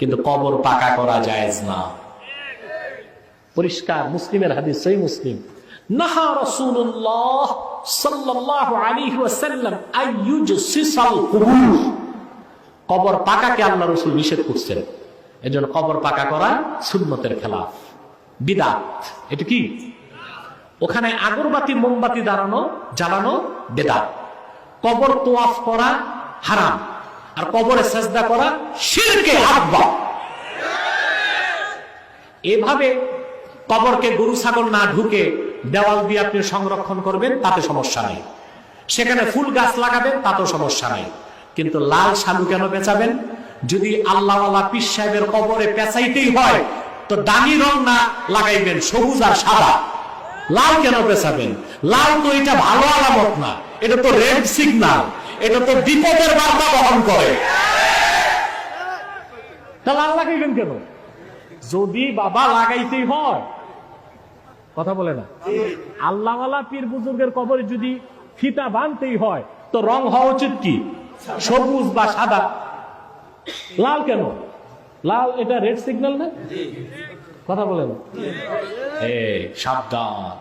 কিন্তু কবর পাকা করা যায় না। পরিষ্কার, মুসলিমের হাদিস সেই মুসলিম। নাহা রাসূলুল্লাহ সাল্লাল্লাহু কবর। পাকাকে আল্লাহ রসুল নিষেধ করছেন। এজন্য কবর পাকা করা সুন্নতের খেলাফ। বিদাত। এটা কি? ওখানে আগরবাতি, মোমবাতি দাঁড়ানো জ্বালানো বেদাত। কবর তোয়াফ করা হারাম। আর কবরে সেজদা করা শিরকে আকবার এভাবে কবরকে গরু ছাগল না ঢুকে দেওয়াল দিয়ে আপনি সংরক্ষণ করবেন, তাতে সমস্যা নেই। সেখানে ফুল গাছ লাগাবেন, তাতেও সমস্যা নাই। কিন্তু লাল শালু কেন পেঁচাবেন? যদি আল্লাহওয়ালা পিস সাহেবের কবরে পেঁচাইতেই হয়, তো দামি রং না লাগাইবেন, সবুজ আর সাদা। লাল কেন পেঁচাবেন? লাল তো এটা ভালো আলামত না, এটা তো রেড সিগন্যাল এটা তো বিপদের বার্তা বহন করে। তা লাল লাগাইবেন কেন? যদি বাবা লাগাইতেই হয় কথা বলে না। আল্লাহওয়ালা পীর বুজুর্গের কবরে যদি ফিতা বানতেই হয় তো রং হওয়া উচিত কি? সবুজ বা সাদা? লাল কেন? লাল এটা রেড সিগন্যাল না? কথা বলেন এ সাবধান।